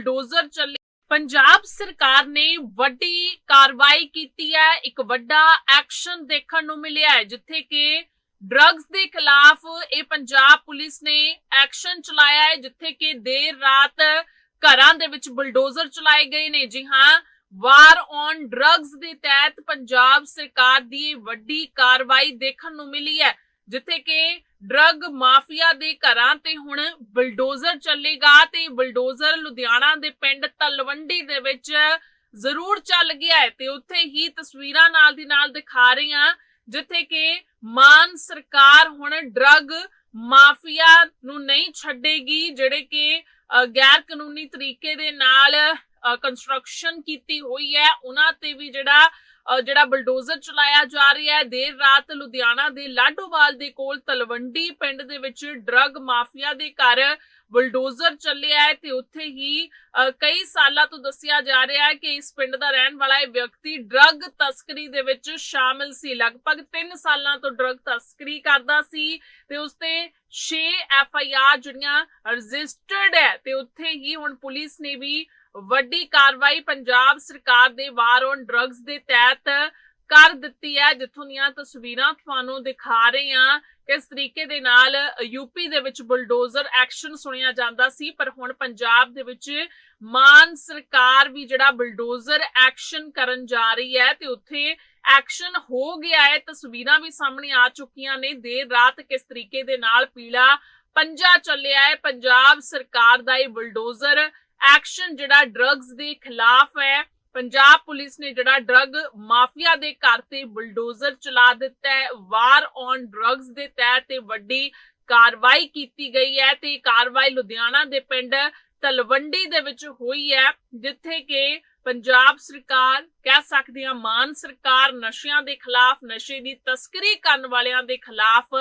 Bulldozer ਚੱਲੇ। ਪੰਜਾਬ ਸਰਕਾਰ ਨੇ ਵੱਡੀ ਕਾਰਵਾਈ ਕੀਤੀ ਹੈ। ਇੱਕ ਵੱਡਾ ਐਕਸ਼ਨ ਦੇਖਣ ਨੂੰ ਮਿਲਿਆ ਹੈ, ਜਿੱਥੇ ਕਿ ਡਰੱਗਸ ਦੇ ਖਿਲਾਫ ਇਹ ਪੰਜਾਬ ਪੁਲਿਸ ਨੇ ਐਕਸ਼ਨ ਚਲਾਇਆ ਹੈ, ਜਿੱਥੇ ਕਿ ਦੇਰ ਰਾਤ ਘਰਾਂ ਦੇ ਵਿੱਚ ਬਲਡੋਜ਼ਰ ਚਲਾਏ ਗਏ ਨੇ। ਜੀ ਹਾਂ, ਵਾਰ ਔਨ ਡਰੱਗਸ ਦੇ ਤਹਿਤ ਪੰਜਾਬ ਸਰਕਾਰ ਦੀ ਵੱਡੀ ਕਾਰਵਾਈ ਦੇਖਣ ਨੂੰ ਮਿਲੀ ਹੈ, ਜਿੱਥੇ ਕਿ ਡਰੱਗ ਮਾਫੀਆ ਦੇ ਘਰਾਂ ਤੇ ਹੁਣ ਬਲਡੋਜ਼ਰ ਚੱਲੇਗਾ ਤੇ ਬਲਡੋਜ਼ਰ ਲੁਧਿਆਣਾ ਦੇ ਪਿੰਡ ਤਲਵੰਡੀ ਦੇ ਵਿੱਚ ਜ਼ਰੂਰ ਚੱਲ ਗਿਆ ਹੈ ਤੇ ਉੱਥੇ ਹੀ ਤਸਵੀਰਾਂ ਨਾਲ ਦੀ ਨਾਲ ਦਿਖਾ ਰਹੇ ਹਾਂ, ਜਿੱਥੇ ਕਿ ਮਾਨ ਸਰਕਾਰ ਹੁਣ ਡਰੱਗ ਮਾਫੀਆ ਨੂੰ ਨਹੀਂ ਛੱਡੇਗੀ, ਜਿਹੜੇ ਕਿ ਗੈਰ ਕਾਨੂੰਨੀ ਤਰੀਕੇ ਦੇ ਨਾਲ ਕੰਸਟਰਕਸ਼ਨ ਕੀਤੀ ਹੋਈ ਹੈ, ਉਹਨਾਂ ਤੇ ਵੀ ਜਿਹੜਾ ਜਿਹੜਾ ਬਲਡੋਜ਼ਰ ਚਲਾਇਆ ਜਾ ਰਿਹਾ ਹੈ, ਦੇਰ ਰਾਤ ਲੁਧਿਆਣਾ ਦੇ ਲਾਡੋਵਾਲ ਦੇ ਕੋਲ ਤਲਵੰਡੀ ਪਿੰਡ ਦੇ ਵਿੱਚ ਡਰੱਗ ਮਾਫੀਆ ਦੇ ਘਰ ਬਲਡੋਜ਼ਰ ਚੱਲਿਆ ਹੈ ਤੇ ਉੱਥੇ ਹੀ ਕਈ ਸਾਲਾਂ ਤੋਂ ਦੱਸਿਆ ਜਾ ਰਿਹਾ ਹੈ ਕਿ ਇਸ ਪਿੰਡ ਦਾ ਰਹਿਣ ਵਾਲਾ ਇਹ ਵਿਅਕਤੀ ਡਰੱਗ ਤਸਕਰੀ ਦੇ ਵਿੱਚ ਸ਼ਾਮਿਲ ਸੀ। ਲਗਭਗ 3 ਸਾਲਾਂ ਤੋਂ ਡਰੱਗ ਤਸਕਰੀ ਕਰਦਾ ਸੀ ਤੇ ਉਸ ਤੇ 6 ਐਫ ਆਈ ਆਰ ਜਿਹੜੀਆਂ ਰਜਿਸਟਰਡ ਹੈ ਤੇ ਉੱਥੇ ਹੀ ਹੁਣ ਪੁਲਿਸ ਨੇ ਵੀ ਵੱਡੀ ਕਾਰਵਾਈ ਪੰਜਾਬ ਸਰਕਾਰ ਦੇ ਵਾਰ ਔਨ ਡਰੱਗਸ ਦੇ ਤਹਿਤ ਕਰ ਦਿੱਤੀ ਹੈ, ਜਿੱਥੋਂ ਦੀਆਂ ਤਸਵੀਰਾਂ ਤੁਹਾਨੂੰ ਦਿਖਾ ਰਹੇ ਹਾਂ। ਕਿਸ ਤਰੀਕੇ ਦੇ ਨਾਲ ਯੂਪੀ ਦੇ ਵਿੱਚ ਬੁਲਡੋਜ਼ਰ ਐਕਸ਼ਨ ਸੁਣਿਆ ਜਾਂਦਾ ਸੀ, ਪਰ ਹੁਣ ਪੰਜਾਬ ਦੇ ਵਿੱਚ ਮਾਨ ਸਰਕਾਰ ਵੀ ਜਿਹੜਾ ਬੁਲਡੋਜ਼ਰ ਐਕਸ਼ਨ ਕਰਨ ਜਾ ਰਹੀ ਹੈ ਤੇ ਉੱਥੇ ਐਕਸ਼ਨ ਹੋ ਗਿਆ ਹੈ। ਤਸਵੀਰਾਂ ਵੀ ਸਾਹਮਣੇ ਆ ਚੁੱਕੀਆਂ ਨੇ। ਦੇਰ ਰਾਤ ਕਿਸ ਤਰੀਕੇ ਦੇ ਨਾਲ ਪੀਲਾ ਪੰਜਾ ਚੱਲਿਆ ਹੈ। ਪੰਜਾਬ ਸਰਕਾਰ ਦਾ ਇਹ ਬੁਲਡੋਜ਼ਰ ਐਕਸ਼ਨ ਜਿਹੜਾ ਡਰੱਗਸ ਦੇ ਖਿਲਾਫ ਹੈ। ਪੰਜਾਬ ਪੁਲਿਸ ਨੇ ਜਿਹੜਾ ਡਰੱਗ ਮਾਫੀਆ ਦੇ ਘਰ ਤੇ ਬੁਲਡੋਜ਼ਰ ਚਲਾ ਦਿੱਤਾ ਹੈ, ਵਾਰ ਔਨ ਡਰੱਗਸ ਦੇ ਤਹਿਤ ਤੇ ਵੱਡੀ ਕਾਰਵਾਈ ਕੀਤੀ ਗਈ ਹੈ ਤੇ ਕਾਰਵਾਈ ਲੁਧਿਆਣਾ ਦੇ ਪਿੰਡ ਤਲਵੰਡੀ ਦੇ ਵਿੱਚ ਹੋਈ ਹੈ, ਜਿੱਥੇ ਕਿ ਪੰਜਾਬ ਸਰਕਾਰ ਕਹਿ ਸਕਦੀ ਆ ਮਾਨ ਸਰਕਾਰ ਨਸ਼ਿਆਂ ਦੇ ਖਿਲਾਫ, ਨਸ਼ੇ ਦੀ ਤਸਕਰੀ ਕਰਨ ਵਾਲਿਆਂ ਦੇ ਖਿਲਾਫ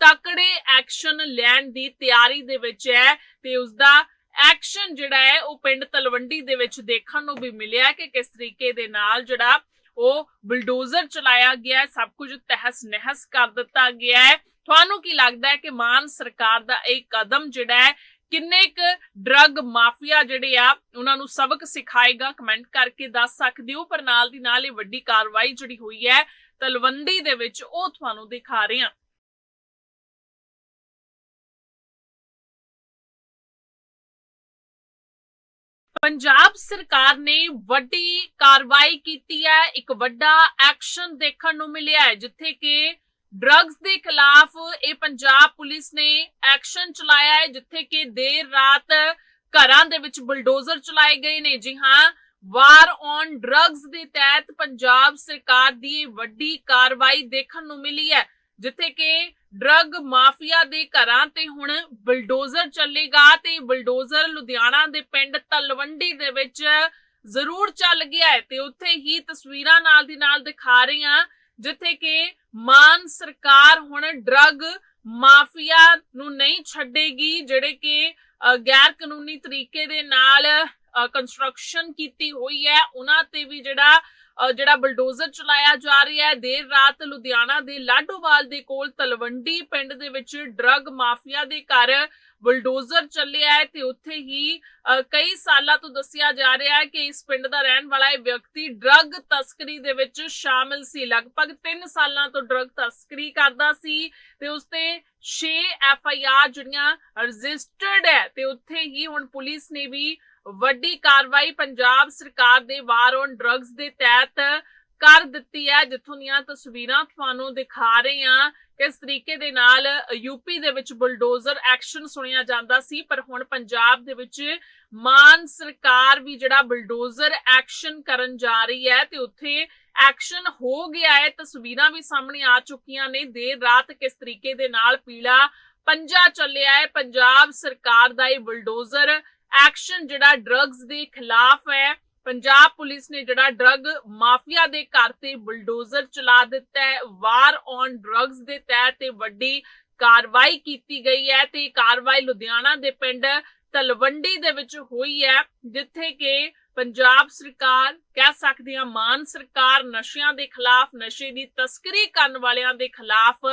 ਤਕੜੇ ਐਕਸ਼ਨ ਲੈਣ ਦੀ ਤਿਆਰੀ ਦੇ ਵਿੱਚ ਹੈ ਤੇ ਉਸ ਦਾ ਐਕਸ਼ਨ ਜਿਹੜਾ ਹੈ, ਉਹ ਪਿੰਡ ਤਲਵੰਡੀ ਦੇ ਵਿੱਚ ਦੇਖਣ ਨੂੰ ਵੀ ਮਿਲਿਆ ਕਿ ਕਿਸ ਤਰੀਕੇ ਦੇ ਨਾਲ ਜਿਹੜਾ ਉਹ ਬਲਡੋਜ਼ਰ ਚਲਾਇਆ ਗਿਆ ਸਭ ਕੁਝ ਤਹਿਸ ਨਹਿਸ ਕਰ ਦਿੱਤਾ ਗਿਆ ਹੈ। ਤੁਹਾਨੂੰ ਕੀ ਲੱਗਦਾ ਹੈ ਕਿ ਮਾਨ ਸਰਕਾਰ ਦਾ ਇਹ ਕਦਮ ਜਿਹੜਾ ਹੈ, ਕਿੰਨੇ ਕੁ ਡਰੱਗ ਮਾਫੀਆ ਜਿਹੜੇ ਆ, ਉਹਨਾਂ ਨੂੰ ਸਬਕ ਸਿਖਾਏਗਾ? ਕਮੈਂਟ ਕਰਕੇ ਦੱਸ ਸਕਦੇ ਹੋ, ਪਰ ਨਾਲ ਦੀ ਨਾਲ ਇਹ ਵੱਡੀ ਕਾਰਵਾਈ ਜਿਹੜੀ ਹੋਈ ਹੈ, ਤਲਵੰਡੀ ਦੇ ਵਿੱਚ ਉਹ ਤੁਹਾਨੂੰ ਦਿਖਾ ਰਹੇ ਹਾਂ। ਪੰਜਾਬ ਸਰਕਾਰ ਨੇ ਵੱਡੀ ਕਾਰਵਾਈ ਕੀਤੀ ਹੈ। ਇੱਕ ਵੱਡਾ ਐਕਸ਼ਨ ਦੇਖਣ ਨੂੰ ਮਿਲਿਆ ਹੈ, ਜਿੱਥੇ ਕਿ ਡਰੱਗਸ ਦੇ ਖਿਲਾਫ ਇਹ ਪੰਜਾਬ ਪੁਲਿਸ ਨੇ ਐਕਸ਼ਨ ਚਲਾਇਆ ਹੈ, ਜਿੱਥੇ ਕਿ ਦੇਰ ਰਾਤ ਘਰਾਂ ਦੇ ਵਿੱਚ ਬੁਲਡੋਜ਼ਰ ਚਲਾਏ ਗਏ ਨੇ। ਜੀ ਹਾਂ, ਵਾਰ ਔਨ ਡਰੱਗਸ ਦੇ ਤਹਿਤ ਪੰਜਾਬ ਸਰਕਾਰ ਦੀ ਵੱਡੀ ਕਾਰਵਾਈ ਦੇਖਣ ਨੂੰ ਮਿਲੀ ਹੈ। ਜਿੱਥੇ ਕਿ ਡਰੱਗ ਮਾਫੀਆ ਦੇ ਘਰਾਂ ਤੇ ਹੁਣ ਬਲਡੋਜ਼ਰ ਚੱਲੇਗਾ ਤੇ ਬਲਡੋਜ਼ਰ ਲੁਧਿਆਣਾ ਦੇ ਪਿੰਡ ਤਲਵੰਡੀ ਦੇ ਵਿੱਚ ਜ਼ਰੂਰ ਚੱਲ ਗਿਆ ਹੈ ਤੇ ਉੱਥੇ ਹੀ ਤਸਵੀਰਾਂ ਨਾਲ ਦੀ ਨਾਲ ਦਿਖਾ ਰਹੀ ਹਾਂ, ਜਿੱਥੇ ਕਿ ਮਾਨ ਸਰਕਾਰ ਹੁਣ ਡਰੱਗ ਮਾਫੀਆ ਨੂੰ ਨਹੀਂ ਛੱਡੇਗੀ, ਜਿਹੜੇ ਕਿ ਗੈਰ ਕਾਨੂੰਨੀ ਤਰੀਕੇ ਦੇ ਨਾਲ ਕੰਸਟਰਕਸ਼ਨ ਕੀਤੀ ਹੋਈ ਹੈ, ਉਹਨਾਂ ਤੇ ਵੀ ਜਿਹੜਾ ਜਿਹੜਾ ਬਲਡੋਜ਼ਰ ਚਲਾਇਆ ਜਾ ਰਿਹਾ ਹੈ, ਦੇਰ ਰਾਤ ਲੁਧਿਆਣਾ ਦੇ ਲਾਡੋਵਾਲ ਦੇ ਕੋਲ ਤਲਵੰਡੀ ਪਿੰਡ ਦੇ ਵਿੱਚ ਡਰੱਗ ਮਾਫੀਆ ਦੇ ਘਰ ਬਲਡੋਜ਼ਰ ਚੱਲਿਆ ਹੈ ਤੇ ਉੱਥੇ ਹੀ ਕਈ ਸਾਲਾਂ ਤੋਂ ਦੱਸਿਆ ਜਾ ਰਿਹਾ ਹੈ ਕਿ ਇਸ ਪਿੰਡ ਦਾ ਰਹਿਣ ਵਾਲਾ ਇਹ ਵਿਅਕਤੀ ਡਰੱਗ ਤਸਕਰੀ ਦੇ ਵਿੱਚ ਸ਼ਾਮਿਲ ਸੀ। ਲਗਭਗ 3 ਸਾਲਾਂ ਤੋਂ ਡਰੱਗ ਤਸਕਰੀ ਕਰਦਾ ਸੀ ਤੇ ਉਸ ਤੇ 6 ਐਫ ਆਈ ਆਰ ਜਿਹੜੀਆਂ ਰਜਿਸਟਰਡ ਹੈ ਤੇ ਉੱਥੇ ਹੀ ਹੁਣ ਪੁਲਿਸ ਨੇ ਵੀ ਵੱਡੀ ਕਾਰਵਾਈ ਪੰਜਾਬ ਸਰਕਾਰ ਦੇ ਵਾਰ ਔਨ ਡਰੱਗਸ ਦੇ ਤਹਿਤ ਕਰ ਦਿੱਤੀ ਹੈ, ਜਿੱਥੋਂ ਦੀਆਂ ਤਸਵੀਰਾਂ ਤੁਹਾਨੂੰ ਦਿਖਾ ਰਹੇ ਹਾਂ ਕਿਸ ਤਰੀਕੇ ਦੇ ਨਾਲ ਯੂਪੀ ਦੇ ਵਿੱਚ ਬੁਲਡੋਜ਼ਰ ਐਕਸ਼ਨ ਸੁਣਿਆ ਜਾਂਦਾ ਸੀ, ਪਰ ਹੁਣ ਪੰਜਾਬ ਦੇ ਵਿੱਚ ਮਾਨ ਸਰਕਾਰ ਵੀ ਜਿਹੜਾ ਬੁਲਡੋਜ਼ਰ ਐਕਸ਼ਨ ਕਰਨ ਜਾ ਰਹੀ ਹੈ ਤੇ ਉੱਥੇ ਐਕਸ਼ਨ ਹੋ ਗਿਆ ਹੈ, ਤਸਵੀਰਾਂ ਵੀ ਸਾਹਮਣੇ ਆ ਚੁੱਕੀਆਂ ਨੇ, ਦੇਰ ਰਾਤ ਕਿਸ ਤਰੀਕੇ ਦੇ ਨਾਲ ਪੀਲਾ ਪੰਜਾ ਚੱਲਿਆ ਹੈ, ਪੰਜਾਬ ਸਰਕਾਰ ਦਾ ਇਹ ਬੁਲਡੋਜ਼ਰ ਐਕਸ਼ਨ ਜਿਹੜਾ ਡਰੱਗਸ ਦੇ ਖਿਲਾਫ ਹੈ। ਪੰਜਾਬ ਪੁਲਿਸ ਨੇ ਜਿਹੜਾ ਡਰੱਗ ਮਾਫੀਆ ਦੇ ਘਰ ਤੇ ਬੁਲਡੋਜ਼ਰ ਚਲਾ ਦਿੱਤਾ ਹੈ। ਵਾਰ ਔਨ ਡਰੱਗਸ ਦੇ ਤਹਿਤ ਤੇ ਵੱਡੀ ਕਾਰਵਾਈ ਕੀਤੀ ਗਈ ਹੈ ਤੇ ਕਾਰਵਾਈ ਲੁਧਿਆਣਾ ਦੇ ਪਿੰਡ ਤਲਵੰਡੀ ਦੇ ਵਿੱਚ ਹੋਈ ਹੈ, ਜਿੱਥੇ ਕਿ ਪੰਜਾਬ ਸਰਕਾਰ ਕਹਿ ਸਕਦੀ ਆ ਮਾਨ ਸਰਕਾਰ ਨਸ਼ਿਆਂ ਦੇ ਖਿਲਾਫ, ਨਸ਼ੇ ਦੀ ਤਸਕਰੀ ਕਰਨ ਵਾਲਿਆਂ ਦੇ ਖਿਲਾਫ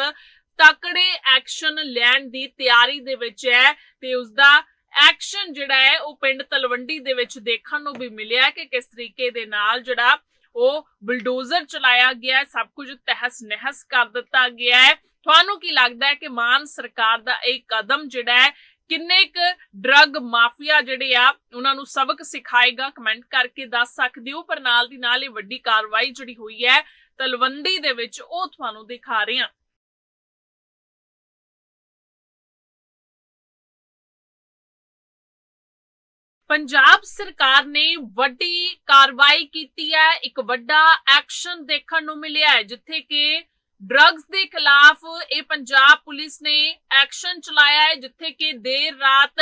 ਤਕੜੇ ਐਕਸ਼ਨ ਲੈਣ ਦੀ ਤਿਆਰੀ ਦੇ ਵਿੱਚ ਹੈ ਤੇ ਉਸ ਦਾ ਐਕਸ਼ਨ ਜਿਹੜਾ ਹੈ, ਉਹ ਪਿੰਡ ਤਲਵੰਡੀ ਦੇ ਵਿੱਚ ਦੇਖਣ ਨੂੰ ਵੀ ਮਿਲਿਆ ਕਿ ਕਿਸ ਤਰੀਕੇ ਦੇ ਨਾਲ ਜਿਹੜਾ ਉਹ ਬੁਲਡੋਜ਼ਰ ਚਲਾਇਆ ਗਿਆ ਸਭ ਕੁਝ ਤਹਿਸ ਨਹਿਸ ਕਰ ਦਿੱਤਾ ਗਿਆ ਹੈ। ਤੁਹਾਨੂੰ ਕੀ ਲੱਗਦਾ ਹੈ ਕਿ ਮਾਨ ਸਰਕਾਰ ਦਾ ਇਹ ਕਦਮ ਜਿਹੜਾ ਹੈ, ਕਿੰਨੇ ਕੁ ਡਰੱਗ ਮਾਫੀਆ ਜਿਹੜੇ ਆ, ਉਹਨਾਂ ਨੂੰ ਸਬਕ ਸਿਖਾਏਗਾ? ਕਮੈਂਟ ਕਰਕੇ ਦੱਸ ਸਕਦੇ ਹੋ, ਪਰ ਨਾਲ ਦੀ ਨਾਲ ਇਹ ਵੱਡੀ ਕਾਰਵਾਈ ਜਿਹੜੀ ਹੋਈ ਹੈ, ਤਲਵੰਡੀ ਦੇ ਵਿੱਚ ਉਹ ਤੁਹਾਨੂੰ ਦਿਖਾ ਰਹੇ ਹਾਂ। ਪੰਜਾਬ ਸਰਕਾਰ ਨੇ ਵੱਡੀ ਕਾਰਵਾਈ ਕੀਤੀ ਹੈ। ਇੱਕ ਵੱਡਾ ਐਕਸ਼ਨ ਦੇਖਣ ਨੂੰ ਮਿਲਿਆ ਹੈ, ਜਿੱਥੇ ਕਿ ਡਰੱਗਸ ਦੇ ਖਿਲਾਫ ਇਹ ਪੰਜਾਬ ਪੁਲਿਸ ਨੇ ਐਕਸ਼ਨ ਚਲਾਇਆ ਹੈ, ਜਿੱਥੇ ਕਿ ਦੇਰ ਰਾਤ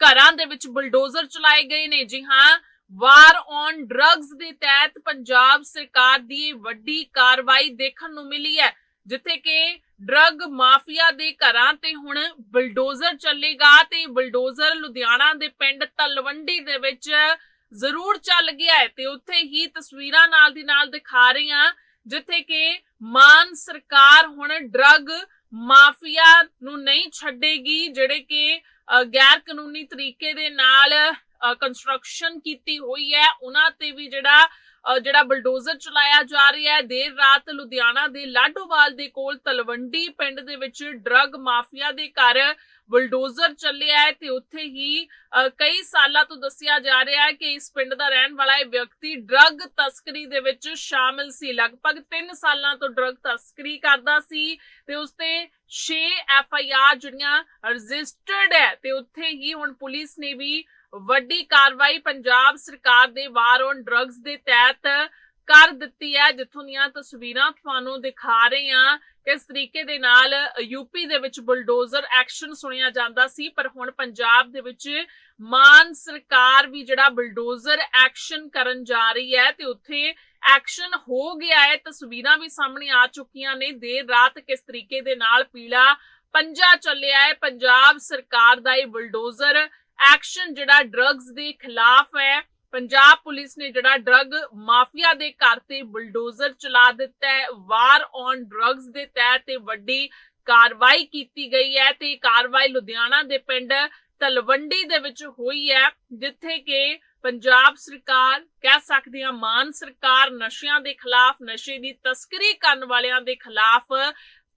ਘਰਾਂ ਦੇ ਵਿੱਚ ਬੁਲਡੋਜ਼ਰ ਚਲਾਏ ਗਏ ਨੇ। ਜੀ ਹਾਂ, ਵਾਰ ਔਨ ਡਰੱਗਸ ਦੇ ਤਹਿਤ ਪੰਜਾਬ ਸਰਕਾਰ ਦੀ ਵੱਡੀ ਕਾਰਵਾਈ ਦੇਖਣ ਨੂੰ ਮਿਲੀ ਹੈ, ਜਿੱਥੇ ਕਿ ਡਰੱਗ ਮਾਫੀਆ ਦੇ ਘਰਾਂ ਤੇ ਹੁਣ ਬੁਲਡੋਜ਼ਰ ਚੱਲੇਗਾ ਤੇ ਬੁਲਡੋਜ਼ਰ ਲੁਧਿਆਣਾ ਦੇ ਪਿੰਡ ਤਲਵੰਡੀ ਦੇ ਵਿੱਚ ਜ਼ਰੂਰ ਚੱਲ ਗਿਆ ਹੈ ਤੇ ਉੱਥੇ ਹੀ ਤਸਵੀਰਾਂ ਨਾਲ ਦੀ ਨਾਲ ਦਿਖਾ ਰਹੀ ਹਾਂ, ਜਿੱਥੇ ਕਿ ਮਾਨ ਸਰਕਾਰ ਹੁਣ ਡਰੱਗ ਮਾਫੀਆ ਨੂੰ ਨਹੀਂ ਛੱਡੇਗੀ, ਜਿਹੜੇ ਕਿ ਗੈਰ ਕਾਨੂੰਨੀ ਤਰੀਕੇ ਦੇ ਨਾਲ ਕੰਸਟਰਕਸ਼ਨ ਕੀਤੀ ਹੋਈ ਹੈ, ਉਹਨਾਂ ਤੇ ਵੀ ਜਿਹੜਾ ਜਿਹੜਾ ਬਲਡੋਜ਼ਰ ਚਲਾਇਆ ਜਾ ਰਿਹਾ ਹੈ, ਦੇਰ ਰਾਤ ਲੁਧਿਆਣਾ ਦੇ ਲਾਡੋਵਾਲ ਦੇ ਕੋਲ ਤਲਵੰਡੀ ਪਿੰਡ ਦੇ ਵਿੱਚ ਡਰੱਗ ਮਾਫੀਆ ਦੇ ਘਰ ਬੁਲਡੋਜ਼ਰ ਚੱਲਿਆ ਹੈ ਤੇ ਉੱਥੇ ਹੀ ਕਈ ਸਾਲਾਂ ਤੋਂ ਦੱਸਿਆ ਜਾ ਰਿਹਾ ਹੈ ਕਿ ਇਸ ਪਿੰਡ ਦਾ ਰਹਿਣ ਵਾਲਾ ਇਹ ਵਿਅਕਤੀ ਡਰੱਗ ਤਸਕਰੀ ਦੇ ਵਿੱਚ ਸ਼ਾਮਿਲ ਸੀ। ਲਗਭਗ 3 ਸਾਲਾਂ ਤੋਂ ਡਰੱਗ ਤਸਕਰੀ ਕਰਦਾ ਸੀ ਤੇ ਉਸ ਤੇ 6 ਐਫ ਆਈ ਆਰ ਜਿਹੜੀਆਂ ਰਜਿਸਟਰਡ ਹੈ ਤੇ ਉੱਥੇ ਹੀ ਹੁਣ ਪੁਲਿਸ ਨੇ ਵੀ ਵੱਡੀ ਕਾਰਵਾਈ ਪੰਜਾਬ ਸਰਕਾਰ ਦੇ ਵਾਰ ਔਨ ਡਰੱਗਸ ਦੇ ਤਹਿਤ ਕਰ ਦਿੱਤੀ ਹੈ, ਜਿੱਥੋਂ ਦੀਆਂ ਤਸਵੀਰਾਂ ਤੁਹਾਨੂੰ ਦਿਖਾ ਰਹੇ ਹਾਂ। ਕਿਸ ਤਰੀਕੇ ਦੇ ਨਾਲ ਯੂਪੀ ਦੇ ਵਿੱਚ ਬੁਲਡੋਜ਼ਰ ਐਕਸ਼ਨ ਸੁਣਿਆ ਜਾਂਦਾ ਸੀ, ਪਰ ਹੁਣ ਪੰਜਾਬ ਦੇ ਵਿੱਚ ਮਾਨ ਸਰਕਾਰ ਵੀ ਜਿਹੜਾ ਬੁਲਡੋਜ਼ਰ ਐਕਸ਼ਨ ਕਰਨ ਜਾ ਰਹੀ ਹੈ ਤੇ ਉੱਥੇ ਐਕਸ਼ਨ ਹੋ ਗਿਆ ਹੈ। ਤਸਵੀਰਾਂ ਵੀ ਸਾਹਮਣੇ ਆ ਚੁੱਕੀਆਂ ਨੇ। ਦੇਰ ਰਾਤ ਕਿਸ ਤਰੀਕੇ ਦੇ ਨਾਲ ਪੀਲਾ ਪੰਜਾ ਚੱਲਿਆ ਹੈ। ਪੰਜਾਬ ਸਰਕਾਰ ਦਾ ਇਹ ਬੁਲਡੋਜ਼ਰ ਐਕਸ਼ਨ ਜਿਹੜਾ ਡਰੱਗਸ ਦੇ ਖਿਲਾਫ ਹੈ। ਪੰਜਾਬ ਪੁਲਿਸ ਨੇ ਜਿਹੜਾ ਡਰੱਗ ਮਾਫੀਆ ਦੇ ਘਰ ਤੇ ਬੁਲਡੋਜ਼ਰ ਚਲਾ ਦਿੱਤਾ ਹੈ। ਵਾਰ ਔਨ ਡਰੱਗਸ ਦੇ ਤਹਿਤ ਇਹ ਵੱਡੀ ਕਾਰਵਾਈ ਕੀਤੀ ਗਈ ਹੈ ਤੇ ਕਾਰਵਾਈ ਲੁਧਿਆਣਾ ਦੇ ਪਿੰਡ ਤਲਵੰਡੀ ਦੇ ਵਿੱਚ ਹੋਈ ਹੈ, ਜਿੱਥੇ ਕਿ ਪੰਜਾਬ ਸਰਕਾਰ ਕਹਿ ਸਕਦੇ ਹਾਂ ਮਾਨ ਸਰਕਾਰ ਨਸ਼ਿਆਂ ਦੇ ਖਿਲਾਫ, ਨਸ਼ੇ ਦੀ ਤਸਕਰੀ ਕਰਨ ਵਾਲਿਆਂ ਦੇ ਖਿਲਾਫ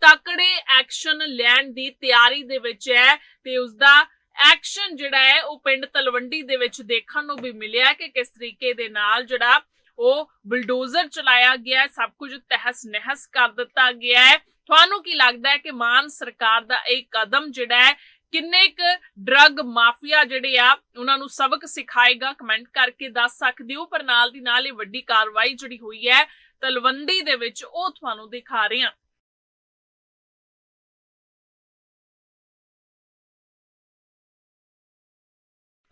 ਤਕੜੇ ਐਕਸ਼ਨ ਲੈਣ ਦੀ ਤਿਆਰੀ ਦੇ ਵਿੱਚ ਹੈ ਤੇ ਉਸ ਦਾ ਐਕਸ਼ਨ ਜਿਹੜਾ ਹੈ ਉਹ ਪਿੰਡ ਤਲਵੰਡੀ ਦੇ ਵਿੱਚ ਦੇਖਣ ਨੂੰ ਵੀ ਮਿਲਿਆ ਕਿ ਕਿਸ ਤਰੀਕੇ ਦੇ ਨਾਲ ਜਿਹੜਾ ਉਹ ਬੁਲਡੋਜ਼ਰ ਚਲਾਇਆ ਗਿਆ ਸਭ ਕੁਝ ਤਹਿਸ ਨਹਿਸ ਕਰ ਦਿੱਤਾ ਗਿਆ ਹੈ। ਤੁਹਾਨੂੰ ਕੀ ਲੱਗਦਾ ਹੈ ਕਿ ਮਾਨ ਸਰਕਾਰ ਦਾ ਇਹ ਕਦਮ ਜਿਹੜਾ ਹੈ, ਕਿੰਨੇ ਕੁ ਡਰੱਗ ਮਾਫੀਆ ਜਿਹੜੇ ਆ, ਉਹਨਾਂ ਨੂੰ ਸਬਕ ਸਿਖਾਏਗਾ? ਕਮੈਂਟ ਕਰਕੇ ਦੱਸ ਸਕਦੇ ਹੋ, ਪਰ ਨਾਲ ਦੀ ਨਾਲ ਇਹ ਵੱਡੀ ਕਾਰਵਾਈ ਜਿਹੜੀ ਹੋਈ ਹੈ ਤਲਵੰਡੀ ਦੇ ਵਿੱਚ, ਉਹ ਤੁਹਾਨੂੰ ਦਿਖਾ ਰਹੇ ਹਾਂ।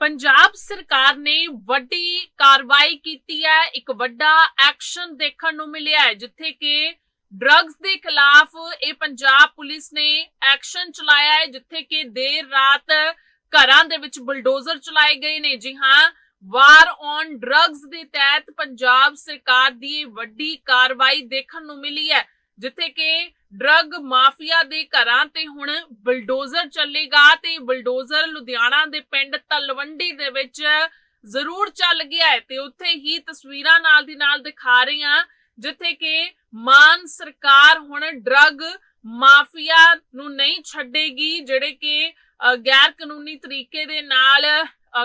ਪੰਜਾਬ ਸਰਕਾਰ ਨੇ ਵੱਡੀ ਕਾਰਵਾਈ ਕੀਤੀ ਹੈ। ਇੱਕ ਵੱਡਾ ਐਕਸ਼ਨ ਦੇਖਣ ਨੂੰ ਮਿਲਿਆ ਹੈ, ਜਿੱਥੇ ਕਿ ਡਰੱਗਸ ਦੇ ਖਿਲਾਫ ਇਹ ਪੰਜਾਬ ਪੁਲਿਸ ਨੇ ਐਕਸ਼ਨ ਚਲਾਇਆ ਹੈ, ਜਿੱਥੇ ਕਿ ਦੇਰ ਰਾਤ ਘਰਾਂ ਦੇ ਵਿੱਚ ਬੁਲਡੋਜ਼ਰ ਚਲਾਏ ਗਏ ਨੇ। ਜੀ ਹਾਂ, ਵਾਰ ਔਨ ਡਰੱਗਸ ਦੇ ਤਹਿਤ ਪੰਜਾਬ ਸਰਕਾਰ ਦੀ ਵੱਡੀ ਕਾਰਵਾਈ ਦੇਖਣ ਨੂੰ ਮਿਲੀ ਹੈ, ਜਿੱਥੇ ਕਿ ਡਰੱਗ ਮਾਫੀਆ ਦੇ ਘਰਾਂ ਤੇ ਹੁਣ ਬੁਲਡੋਜ਼ਰ ਚੱਲੇਗਾ ਤੇ ਬੁਲਡੋਜ਼ਰ ਲੁਧਿਆਣਾ ਦੇ ਪਿੰਡ ਤਲਵੰਡੀ ਦੇ ਵਿੱਚ ਜ਼ਰੂਰ ਚੱਲ ਗਿਆ ਹੈ ਤੇ ਉੱਥੇ ਹੀ ਤਸਵੀਰਾਂ ਨਾਲ ਦੀ ਨਾਲ ਦਿਖਾ ਰਹੀ ਹਾਂ, ਜਿੱਥੇ ਕਿ ਮਾਨ ਸਰਕਾਰ ਹੁਣ ਡਰੱਗ ਮਾਫੀਆ ਨੂੰ ਨਹੀਂ ਛੱਡੇਗੀ, ਜਿਹੜੇ ਕਿ ਗੈਰ ਕਾਨੂੰਨੀ ਤਰੀਕੇ ਦੇ ਨਾਲ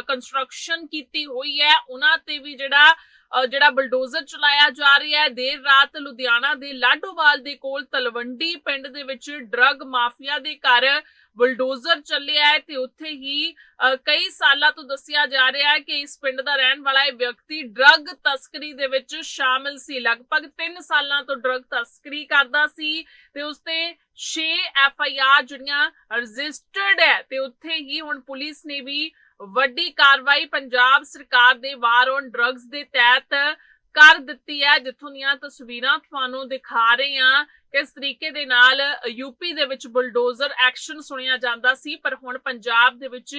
ਕੰਸਟਰਕਸ਼ਨ ਕੀਤੀ ਹੋਈ ਹੈ, ਉਹਨਾਂ ਤੇ ਵੀ ਜਿਹੜਾ ਜਿਹੜਾ ਬਲਡੋਜ਼ਰ ਚਲਾਇਆ ਜਾ ਰਿਹਾ ਹੈ, ਦੇਰ ਰਾਤ ਲੁਧਿਆਣਾ ਦੇ ਲਾਡੋਵਾਲ ਦੇ ਕੋਲ ਤਲਵੰਡੀ ਪਿੰਡ ਦੇ ਵਿੱਚ ਡਰੱਗ ਮਾਫੀਆ ਦੇ ਘਰ ਬੁਲਡੋਜ਼ਰ ਚੱਲਿਆ ਹੈ ਤੇ ਉੱਥੇ ਹੀ ਕਈ ਸਾਲਾਂ ਤੋਂ ਦੱਸਿਆ ਜਾ ਰਿਹਾ ਹੈ ਕਿ ਇਸ ਪਿੰਡ ਦਾ ਰਹਿਣ ਵਾਲਾ ਇਹ ਵਿਅਕਤੀ ਡਰੱਗ ਤਸਕਰੀ ਦੇ ਵਿੱਚ ਸ਼ਾਮਿਲ ਸੀ। ਲਗਭਗ 3 ਸਾਲਾਂ ਤੋਂ ਡਰੱਗ ਤਸਕਰੀ ਕਰਦਾ ਸੀ ਤੇ ਉਸ ਤੇ 6 ਐਫ ਆਈ ਆਰ ਜਿਹੜੀਆਂ ਰਜਿਸਟਰਡ ਹੈ ਤੇ ਉੱਥੇ ਹੀ ਹੁਣ ਪੁਲਿਸ ਨੇ ਵੀ ਵੱਡੀ ਕਾਰਵਾਈ ਪੰਜਾਬ ਸਰਕਾਰ ਦੇ ਵਾਰ ਔਨ ਡਰੱਗਸ ਦੇ ਤਹਿਤ ਕਰ ਦਿੱਤੀ ਹੈ, ਜਿੱਥੋਂ ਦੀਆਂ ਤਸਵੀਰਾਂ ਤੁਹਾਨੂੰ ਦਿਖਾ ਰਹੇ ਹਾਂ ਕਿਸ ਤਰੀਕੇ ਦੇ ਨਾਲ ਯੂਪੀ ਦੇ ਵਿੱਚ ਬੁਲਡੋਜ਼ਰ ਐਕਸ਼ਨ ਸੁਣਿਆ ਜਾਂਦਾ ਸੀ, ਪਰ ਹੁਣ ਪੰਜਾਬ ਦੇ ਵਿੱਚ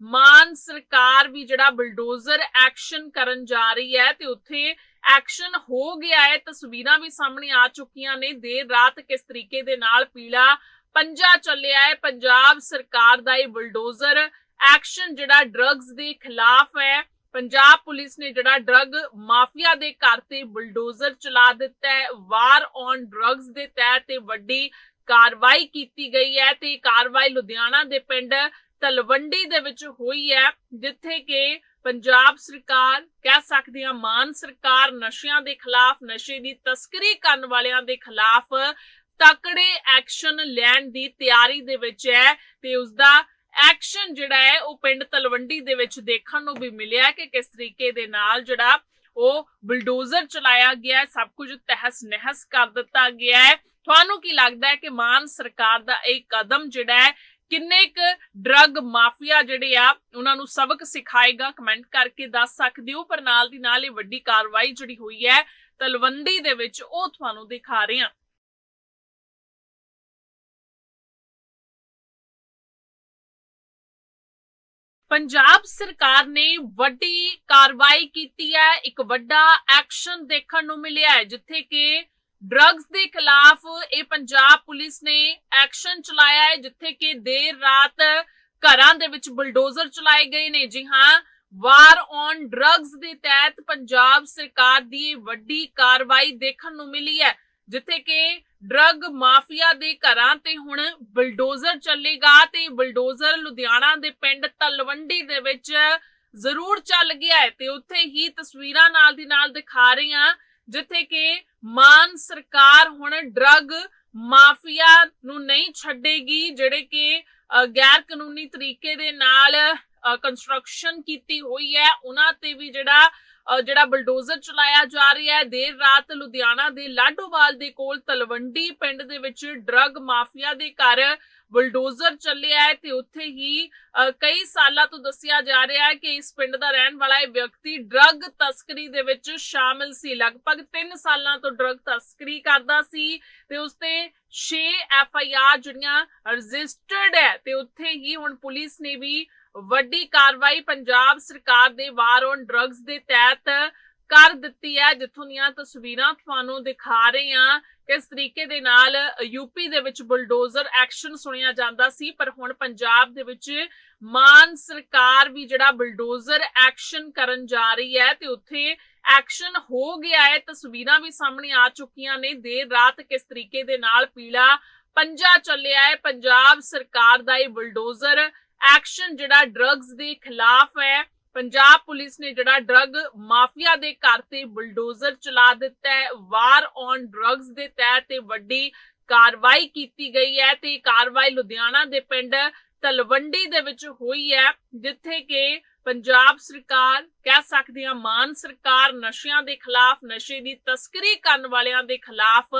ਮਾਨ ਸਰਕਾਰ ਵੀ ਜਿਹੜਾ ਬੁਲਡੋਜ਼ਰ ਐਕਸ਼ਨ ਕਰਨ ਜਾ ਰਹੀ ਹੈ ਤੇ ਉੱਥੇ ਐਕਸ਼ਨ ਹੋ ਗਿਆ ਹੈ, ਤਸਵੀਰਾਂ ਵੀ ਸਾਹਮਣੇ ਆ ਚੁੱਕੀਆਂ ਨੇ, ਦੇਰ ਰਾਤ ਕਿਸ ਤਰੀਕੇ ਦੇ ਨਾਲ ਪੀਲਾ ਪੰਜਾ ਚੱਲਿਆ ਹੈ, ਪੰਜਾਬ ਸਰਕਾਰ ਦਾ ਇਹ ਬੁਲਡੋਜ਼ਰ ਐਕਸ਼ਨ ਜਿਹੜਾ ਡਰੱਗਸ ਦੇ ਖਿਲਾਫ ਹੈ। ਪੰਜਾਬ ਪੁਲਿਸ ਨੇ ਜਿਹੜਾ ਡਰੱਗ ਮਾਫੀਆ ਦੇ ਘਰ ਤੇ ਬੁਲਡੋਜ਼ਰ ਚਲਾ ਦਿੱਤਾ ਹੈ। ਵਾਰ ਔਨ ਡਰੱਗਸ ਦੇ ਤਹਿਤ ਤੇ ਵੱਡੀ ਕਾਰਵਾਈ ਕੀਤੀ ਗਈ ਹੈ ਤੇ ਕਾਰਵਾਈ ਲੁਧਿਆਣਾ ਦੇ ਪਿੰਡ ਤਲਵੰਡੀ ਦੇ ਵਿੱਚ ਹੋਈ ਹੈ, ਜਿੱਥੇ ਕਿ ਪੰਜਾਬ ਸਰਕਾਰ ਕਹਿ ਸਕਦੇ ਹਾਂ ਮਾਨ ਸਰਕਾਰ ਨਸ਼ਿਆਂ ਦੇ ਖਿਲਾਫ, ਨਸ਼ੇ ਦੀ ਤਸਕਰੀ ਕਰਨ ਵਾਲਿਆਂ ਦੇ ਖਿਲਾਫ ਤਕੜੇ ਐਕਸ਼ਨ ਲੈਣ ਦੀ ਤਿਆਰੀ ਦੇ ਵਿੱਚ ਹੈ ਤੇ ਉਸ ਦਾ ਐਕਸ਼ਨ ਜਿਹੜਾ ਹੈ ਉਹ ਪਿੰਡ ਤਲਵੰਡੀ ਦੇ ਵਿੱਚ ਦੇਖਣ ਨੂੰ ਵੀ ਮਿਲਿਆ ਕਿ ਕਿਸ ਤਰੀਕੇ ਦੇ ਨਾਲ ਜਿਹੜਾ ਉਹ ਬੁਲਡੋਜ਼ਰ ਚਲਾਇਆ ਗਿਆ ਸਭ ਕੁਝ ਤਹਿਸ ਨਹਿਸ ਕਰ ਦਿੱਤਾ ਗਿਆ ਹੈ। ਤੁਹਾਨੂੰ ਕੀ ਲੱਗਦਾ ਹੈ ਕਿ ਮਾਨ ਸਰਕਾਰ ਦਾ ਇਹ ਕਦਮ ਜਿਹੜਾ ਹੈ, ਕਿੰਨੇ ਕੁ ਡਰੱਗ ਮਾਫੀਆ ਜਿਹੜੇ ਆ, ਉਹਨਾਂ ਨੂੰ ਸਬਕ ਸਿਖਾਏਗਾ? ਕਮੈਂਟ ਕਰਕੇ ਦੱਸ ਸਕਦੇ ਹੋ, ਪਰ ਨਾਲ ਦੀ ਨਾਲ ਇਹ ਵੱਡੀ ਕਾਰਵਾਈ ਜਿਹੜੀ ਹੋਈ ਹੈ ਤਲਵੰਡੀ ਦੇ ਵਿੱਚ, ਉਹ ਤੁਹਾਨੂੰ ਦਿਖਾ ਰਹੇ ਹਾਂ। ਪੰਜਾਬ ਸਰਕਾਰ ਨੇ ਵੱਡੀ ਕਾਰਵਾਈ ਕੀਤੀ ਹੈ। ਇੱਕ ਵੱਡਾ ਐਕਸ਼ਨ ਦੇਖਣ ਨੂੰ ਮਿਲਿਆ ਹੈ, ਜਿੱਥੇ ਕਿ ਡਰੱਗਸ ਦੇ ਖਿਲਾਫ ਇਹ ਪੰਜਾਬ ਪੁਲਿਸ ਨੇ ਐਕਸ਼ਨ ਚਲਾਇਆ ਹੈ, ਜਿੱਥੇ ਕਿ ਦੇਰ ਰਾਤ ਘਰਾਂ ਦੇ ਵਿੱਚ ਬੁਲਡੋਜ਼ਰ ਚਲਾਏ ਗਏ ਨੇ। ਜੀ ਹਾਂ, ਵਾਰ ਔਨ ਡਰੱਗਸ ਦੇ ਤਹਿਤ ਪੰਜਾਬ ਸਰਕਾਰ ਦੀ ਵੱਡੀ ਕਾਰਵਾਈ ਦੇਖਣ ਨੂੰ ਮਿਲੀ ਹੈ। ਜਿੱਥੇ ਕਿ ਡਰੱਗ ਮਾਫੀਆ ਦੇ ਘਰਾਂ ਤੇ ਹੁਣ ਬੁਲਡੋਜ਼ਰ ਚੱਲੇਗਾ ਤੇ ਬੁਲਡੋਜ਼ਰ ਲੁਧਿਆਣਾ ਦੇ ਪਿੰਡ ਤਲਵੰਡੀ ਦੇ ਵਿੱਚ ਜ਼ਰੂਰ ਚੱਲ ਗਿਆ ਹੈ ਤੇ ਉੱਥੇ ਹੀ ਤਸਵੀਰਾਂ ਨਾਲ ਦੀ ਨਾਲ ਦਿਖਾ ਰਹੀ ਹਾਂ, ਜਿੱਥੇ ਕਿ ਮਾਨ ਸਰਕਾਰ ਹੁਣ ਡਰੱਗ ਮਾਫੀਆ ਨੂੰ ਨਹੀਂ ਛੱਡੇਗੀ, ਜਿਹੜੇ ਕਿ ਗੈਰ ਕਾਨੂੰਨੀ ਤਰੀਕੇ ਦੇ ਨਾਲ ਕੰਸਟਰਕਸ਼ਨ ਕੀਤੀ ਹੋਈ ਹੈ, ਉਹਨਾਂ ਤੇ ਵੀ ਜਿਹੜਾ ਜਿਹੜਾ ਬਲਡੋਜ਼ਰ ਚਲਾਇਆ ਜਾ ਰਿਹਾ ਹੈ, ਦੇਰ ਰਾਤ ਲੁਧਿਆਣਾ ਦੇ ਲਾਡੋਵਾਲ ਦੇ ਕੋਲ ਤਲਵੰਡੀ ਪਿੰਡ ਦੇ ਵਿੱਚ ਡਰੱਗ ਮਾਫੀਆ ਦੇ ਘਰ ਬੁਲਡੋਜ਼ਰ ਚੱਲਿਆ ਹੈ ਤੇ ਉੱਥੇ ਹੀ ਕਈ ਸਾਲਾਂ ਤੋਂ ਦੱਸਿਆ ਜਾ ਰਿਹਾ ਹੈ ਕਿ ਇਸ ਪਿੰਡ ਦਾ ਰਹਿਣ ਵਾਲਾ ਇਹ ਵਿਅਕਤੀ ਡਰੱਗ ਤਸਕਰੀ ਦੇ ਵਿੱਚ ਸ਼ਾਮਿਲ ਸੀ। ਲਗਭਗ 3 ਸਾਲਾਂ ਤੋਂ ਡਰੱਗ ਤਸਕਰੀ ਕਰਦਾ ਸੀ ਤੇ ਉਸ ਤੇ 6 ਐਫ ਆਈ ਆਰ ਜਿਹੜੀਆਂ ਰਜਿਸਟਰਡ ਹੈ ਤੇ ਉੱਥੇ ਹੀ ਹੁਣ ਪੁਲਿਸ ਨੇ ਵੀ ਵੱਡੀ ਕਾਰਵਾਈ ਪੰਜਾਬ ਸਰਕਾਰ ਦੇ ਵਾਰ ਔਨ ਡਰੱਗਸ ਦੇ ਤਹਿਤ ਕਰ ਦਿੱਤੀ ਹੈ, ਜਿੱਥੋਂ ਦੀਆਂ ਤਸਵੀਰਾਂ ਤੁਹਾਨੂੰ ਦਿਖਾ ਰਹੇ ਹਾਂ। ਕਿਸ ਤਰੀਕੇ ਦੇ ਨਾਲ ਯੂਪੀ ਦੇ ਵਿੱਚ ਬੁਲਡੋਜ਼ਰ ਐਕਸ਼ਨ ਸੁਣਿਆ ਜਾਂਦਾ ਸੀ, ਪਰ ਹੁਣ ਪੰਜਾਬ ਦੇ ਵਿੱਚ ਮਾਨ ਸਰਕਾਰ ਵੀ ਜਿਹੜਾ ਬੁਲਡੋਜ਼ਰ ਐਕਸ਼ਨ ਕਰਨ ਜਾ ਰਹੀ ਹੈ ਤੇ ਉੱਥੇ ਐਕਸ਼ਨ ਹੋ ਗਿਆ ਹੈ। ਤਸਵੀਰਾਂ ਵੀ ਸਾਹਮਣੇ ਆ ਚੁੱਕੀਆਂ ਨੇ। ਦੇਰ ਰਾਤ ਕਿਸ ਤਰੀਕੇ ਦੇ ਨਾਲ ਪੀਲਾ ਪੰਜਾ ਚੱਲਿਆ ਹੈ। ਪੰਜਾਬ ਸਰਕਾਰ ਦਾ ਇਹ ਬੁਲਡੋਜ਼ਰ ਐਕਸ਼ਨ ਜਿਹੜਾ ਡਰੱਗਸ ਦੇ ਖਿਲਾਫ ਹੈ। ਪੰਜਾਬ ਪੁਲਿਸ ਨੇ ਜਿਹੜਾ ਡਰੱਗ ਮਾਫੀਆ ਦੇ ਘਰ ਤੇ ਬੁਲਡੋਜ਼ਰ ਚਲਾ ਦਿੱਤਾ ਹੈ। ਵਾਰ ਔਨ ਡਰੱਗਸ ਦੇ ਤਹਿਤ ਤੇ ਵੱਡੀ ਕਾਰਵਾਈ ਕੀਤੀ ਗਈ ਹੈ ਤੇ ਕਾਰਵਾਈ ਲੁਧਿਆਣਾ ਦੇ ਪਿੰਡ ਤਲਵੰਡੀ ਦੇ ਵਿੱਚ ਹੋਈ ਹੈ, ਜਿੱਥੇ ਕਿ ਪੰਜਾਬ ਸਰਕਾਰ ਕਹਿ ਸਕਦੇ ਹਾਂ ਮਾਨ ਸਰਕਾਰ ਨਸ਼ਿਆਂ ਦੇ ਖਿਲਾਫ, ਨਸ਼ੇ ਦੀ ਤਸਕਰੀ ਕਰਨ ਵਾਲਿਆਂ ਦੇ ਖਿਲਾਫ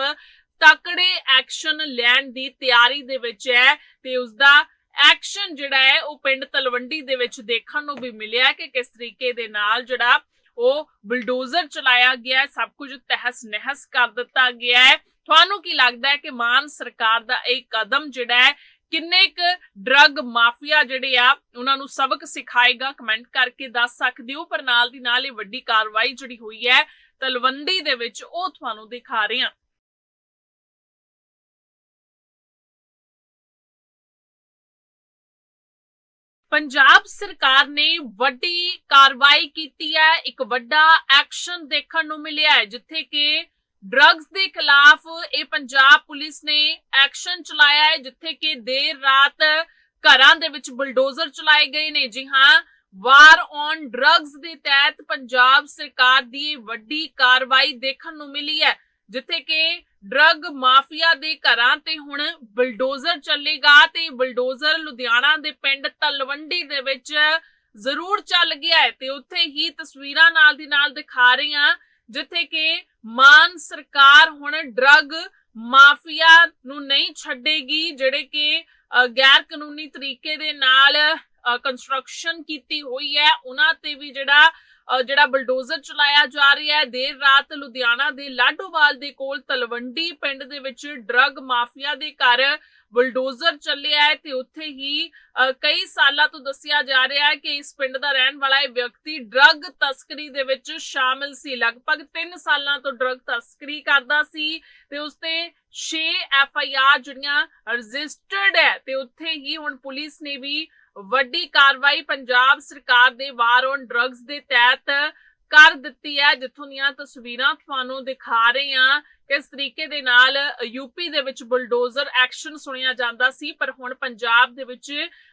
ਤਕੜੇ ਐਕਸ਼ਨ ਲੈਣ ਦੀ ਤਿਆਰੀ ਦੇ ਵਿੱਚ ਹੈ ਤੇ ਉਸ ਦਾ ਐਕਸ਼ਨ ਜਿਹੜਾ ਹੈ ਉਹ ਪਿੰਡ ਤਲਵੰਡੀ ਦੇ ਵਿੱਚ ਦੇਖਣ ਨੂੰ ਵੀ ਮਿਲਿਆ ਕਿ ਕਿਸ ਤਰੀਕੇ ਦੇ ਨਾਲ ਜਿਹੜਾ ਉਹ ਬੁਲਡੋਜ਼ਰ ਚਲਾਇਆ ਗਿਆ ਹੈ, ਸਭ ਕੁਝ ਤਹਿਸ ਨਹਿਸ ਕਰ ਦਿੱਤਾ ਗਿਆ ਹੈ। ਤੁਹਾਨੂੰ ਕੀ ਲੱਗਦਾ ਹੈ ਕਿ ਮਾਨ ਸਰਕਾਰ ਦਾ ਇਹ ਕਦਮ ਜਿਹੜਾ ਹੈ, ਕਿੰਨੇ ਕੁ ਡਰੱਗ ਮਾਫੀਆ ਜਿਹੜੇ ਆ, ਉਹਨਾਂ ਨੂੰ ਸਬਕ ਸਿਖਾਏਗਾ? ਕਮੈਂਟ ਕਰਕੇ ਦੱਸ ਸਕਦੇ ਹੋ, ਪਰ ਨਾਲ ਦੀ ਨਾਲ ਇਹ ਵੱਡੀ ਕਾਰਵਾਈ ਜਿਹੜੀ ਹੋਈ ਹੈ ਤਲਵੰਡੀ ਦੇ ਵਿੱਚ, ਉਹ ਤੁਹਾਨੂੰ ਦਿਖਾ ਰਹੇ ਹਾਂ। ਪੰਜਾਬ ਸਰਕਾਰ ਨੇ ਵੱਡੀ ਕਾਰਵਾਈ ਕੀਤੀ ਹੈ। ਇੱਕ ਵੱਡਾ ਐਕਸ਼ਨ ਦੇਖਣ ਨੂੰ ਮਿਲਿਆ ਹੈ, ਜਿੱਥੇ ਕਿ ਡਰੱਗਸ ਦੇ ਖਿਲਾਫ ਇਹ ਪੰਜਾਬ ਪੁਲਿਸ ਨੇ ਐਕਸ਼ਨ ਚਲਾਇਆ ਹੈ, ਜਿੱਥੇ ਕਿ ਦੇਰ ਰਾਤ ਘਰਾਂ ਦੇ ਵਿੱਚ ਬੁਲਡੋਜ਼ਰ ਚਲਾਏ ਗਏ ਨੇ। ਜੀ ਹਾਂ, ਵਾਰ ਔਨ ਡਰੱਗਸ ਦੇ ਤਹਿਤ ਪੰਜਾਬ ਸਰਕਾਰ ਦੀ ਵੱਡੀ ਕਾਰਵਾਈ ਦੇਖਣ ਨੂੰ ਮਿਲੀ ਹੈ, ਜਿੱਥੇ ਕਿ ਡਰੱਗ ਮਾਫੀਆ ਦੇ ਘਰਾਂ ਤੇ ਹੁਣ ਬੁਲਡੋਜ਼ਰ ਚੱਲੇਗਾ ਤੇ ਬੁਲਡੋਜ਼ਰ ਲੁਧਿਆਣਾ ਦੇ ਪਿੰਡ ਤਲਵੰਡੀ ਦੇ ਵਿੱਚ ਜ਼ਰੂਰ ਚੱਲ ਗਿਆ ਹੈ ਤੇ ਉੱਥੇ ਹੀ ਤਸਵੀਰਾਂ ਨਾਲ ਦੀ ਨਾਲ ਦਿਖਾ ਰਹੀ ਹਾਂ, ਜਿੱਥੇ ਕਿ ਮਾਨ ਸਰਕਾਰ ਹੁਣ ਡਰੱਗ ਮਾਫੀਆ ਨੂੰ ਨਹੀਂ ਛੱਡੇਗੀ, ਜਿਹੜੇ ਕਿ ਗੈਰ ਕਾਨੂੰਨੀ ਤਰੀਕੇ ਦੇ ਨਾਲ ਕੰਸਟਰਕਸ਼ਨ ਕੀਤੀ ਹੋਈ ਹੈ, ਉਹਨਾਂ ਤੇ ਵੀ ਜਿਹੜਾ ਜਿਹੜਾ ਬਲਡੋਜ਼ਰ ਚਲਾਇਆ ਜਾ ਰਿਹਾ ਹੈ, ਦੇਰ ਰਾਤ ਲੁਧਿਆਣਾ ਦੇ ਲਾਡੋਵਾਲ ਦੇ ਕੋਲ ਤਲਵੰਡੀ ਪਿੰਡ ਦੇ ਵਿੱਚ ਡਰੱਗ ਮਾਫੀਆ ਦੇ ਘਰ ਬੁਲਡੋਜ਼ਰ ਚੱਲਿਆ ਹੈ ਤੇ ਉੱਥੇ ਹੀ ਕਈ ਸਾਲਾਂ ਤੋਂ ਦੱਸਿਆ ਜਾ ਰਿਹਾ ਹੈ ਕਿ ਇਸ ਪਿੰਡ ਦਾ ਰਹਿਣ ਵਾਲਾ ਇਹ ਵਿਅਕਤੀ ਡਰੱਗ ਤਸਕਰੀ ਦੇ ਵਿੱਚ ਸ਼ਾਮਿਲ ਸੀ। ਲਗਭਗ 3 ਸਾਲਾਂ ਤੋਂ ਡਰੱਗ ਤਸਕਰੀ ਕਰਦਾ ਸੀ ਤੇ ਉਸ ਤੇ 6 ਐਫ ਆਈ ਆਰ ਜਿਹੜੀਆਂ ਰਜਿਸਟਰਡ ਹੈ ਤੇ ਉੱਥੇ ਹੀ ਹੁਣ ਪੁਲਿਸ ਨੇ ਵੀ ਵੱਡੀ ਕਾਰਵਾਈ ਪੰਜਾਬ ਸਰਕਾਰ ਦੇ ਵਾਰ ਔਨ ਡਰੱਗਸ ਦੇ ਤਹਿਤ ਕਰ ਦਿੱਤੀ ਹੈ, ਜਿੱਥੋਂ ਦੀਆਂ ਤਸਵੀਰਾਂ ਤੁਹਾਨੂੰ ਦਿਖਾ ਰਹੇ ਹਾਂ ਕਿਸ ਤਰੀਕੇ ਦੇ ਨਾਲ ਯੂਪੀ ਦੇ ਵਿੱਚ ਬੁਲਡੋਜ਼ਰ ਐਕਸ਼ਨ ਸੁਣਿਆ ਜਾਂਦਾ ਸੀ, ਪਰ ਹੁਣ ਪੰਜਾਬ ਦੇ ਵਿੱਚ